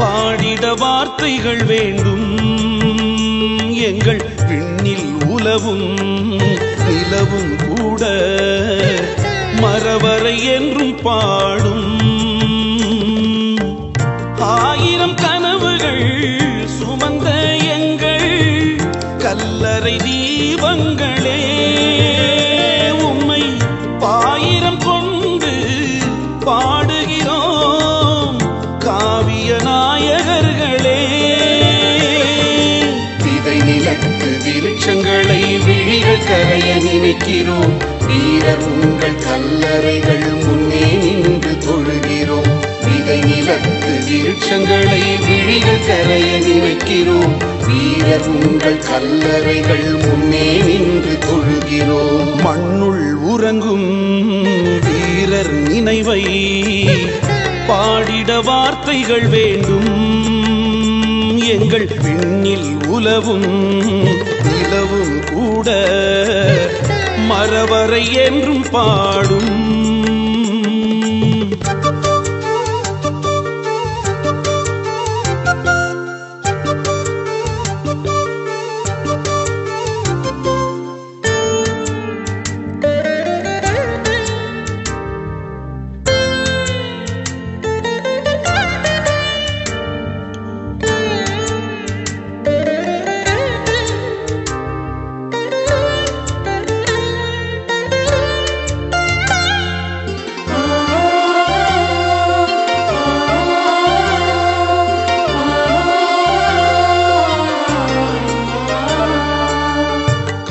பாடிட வார்த்தைகள் வேண்டும். எங்கள் விண்ணில் உலவும் நிலவும் கூட மரவரை என்றும் பாடும். கரைய நினைக்கிறோம். வீரர் உங்கள் கல்லறைகள் முன்னே நின்று தொழுகிறோம். விதை நிலத்து விருட்சங்களை விழிகள் கரைய நினைக்கிறோம். வீரர் உங்கள் கல்லறைகள் முன்னே நின்று தொழுகிறோம். மண்ணுள் உறங்கும் வீரர் நினைவை பாடிட வார்த்தைகள் வேண்டும். எங்கள் பெண்ணில் உலவும் நிலவும் கூட மரவரை என்றும் பாடும்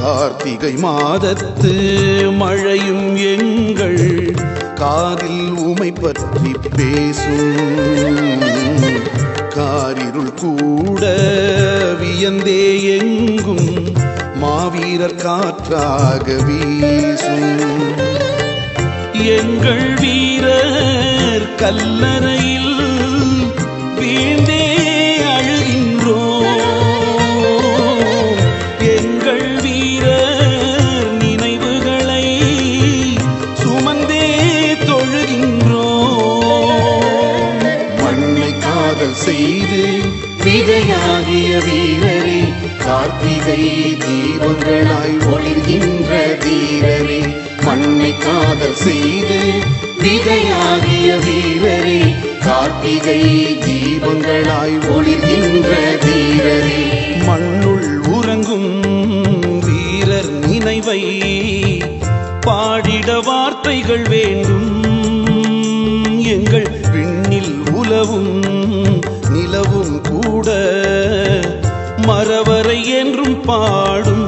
கார்த்திகை மாதத்து மழையும் எங்கள் காதில் உமை பற்றி பேசும். காரிருள் கூட வியந்தே எங்கும் மாவீரர் காற்றாக வீசும். எங்கள் வீரர் கல்லறையில் தொழுகின்றோம் மண்ணை காதல் செய்து விதையாகிய வீரரே கார்த்திகை தீபங்களாய் ஒளிர்கின்ற தீரரே மண்ணை காதல் செய்து விதையாகிய வீரரே கார்த்திகை தீபங்களாய் ஒளிர்கின்ற வீரரே. மண்ணுள் உறங்கும் வீரர் நினைவை பாடிட வார்த்தைகள் வேண்டும் மரவரை என்றும் பாடும்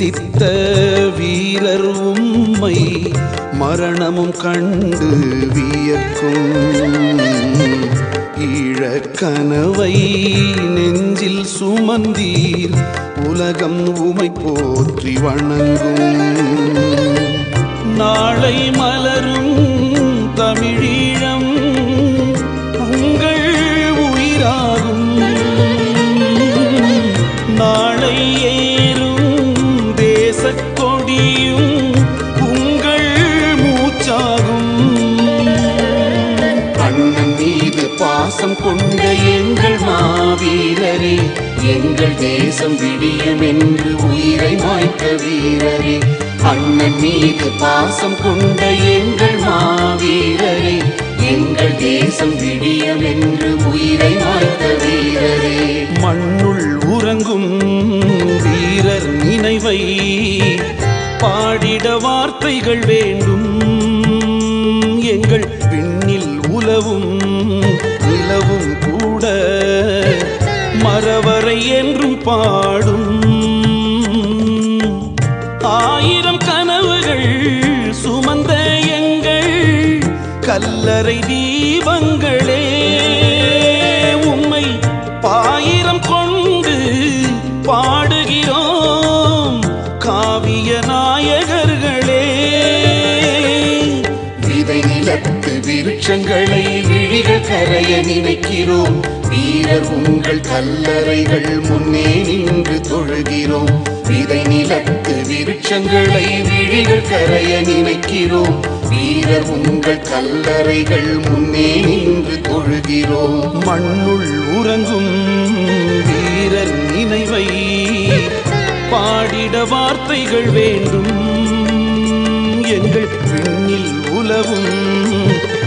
நேசித்த வீரர் உம்மை மரணமும் கண்டு வியக்கும். ஈழக் கனவை நெஞ்சில் சுமந்தீர் உலகம் உமை போற்றி வணங்கும். நாளை மலரும் தேசம் விடியும் என்று உயிரை மாய்த்த வீரரே. அண்ணன் மீது பாசம் கொண்ட எங்கள் மாவீரரே. எங்கள் தேசம் விடியும் என்று உயிரை மாய்த்த வீரரே. மண்ணுள் உறங்கும் வீரர் நினைவை பாடிட வார்த்தைகள் வேண்டும். கல்லறை தீபங்களே உம்மை பாயிரம் கொண்டு பாடுகிறோம். காவிய நாயகர்களே விதை நிலத்து விருட்சங்களை விழிகள் கரைய நினைக்கிறோம். வீரர் உங்கள் கல்லறைகள் முன்னே நின்று தொழுகிறோம். விதை நிலத்து விருட்சங்களை விழிகள் கரைய நினைக்கிறோம். வீரர் உங்கள் கல்லறைகள் முன்னே நின்று தொழுகிறோம். மண்ணுள் உறங்கும் வீரர் நினைவை பாடிட வார்த்தைகள் வேண்டும். எங்கள் விண்ணில் உலவும்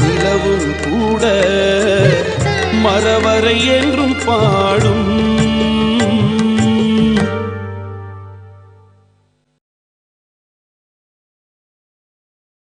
நிலவும் கூட மரவரை என்றும் பாடும்.